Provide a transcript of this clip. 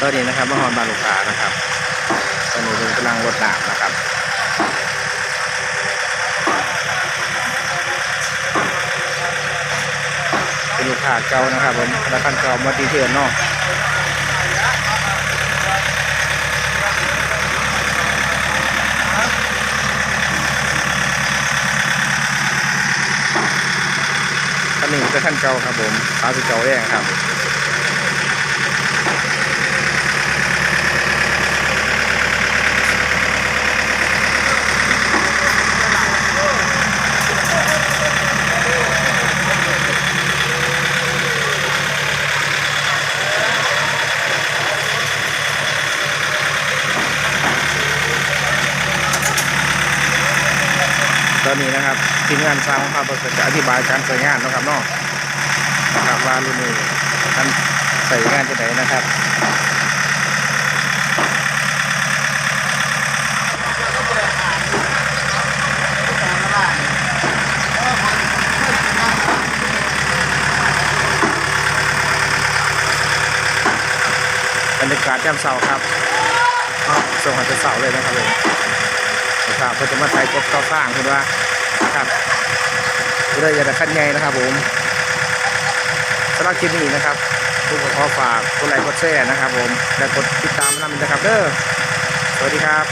ตอนนี้นะครับมาฮอนบานลูกค้านะครับตอนนี้ลุงกำลังรดน้ำนะครับเป็นลูกค้าเก่านะครับผมแล้วคันเก่ามาดีเทือนเนาะคันนี้เป็นคันเก่าครับผมสาวสิเก่าแรกครับ ตอนนี้นะครับทีมงานสร้างภาพประจะอธิบายการใช้งานนะครับเนาะนะครับว่ารุ่นนี้ท่านใส่งานจะไหนนะครับบรรยากาศยามเช้าครับส่งหันจะเสาเลยนะครับผม นะครับเขาจะมาใช้กบต่อสร้างคุณว่านะครับเรื่อยากจะขั้นไงนะครับผมสำหรับคลิปนี้นะครับทุกคนขอฝากกดไลค์กดแชร์นะครับ ผมและกดติดตามนำนะครับเด้อสวัสดีครับ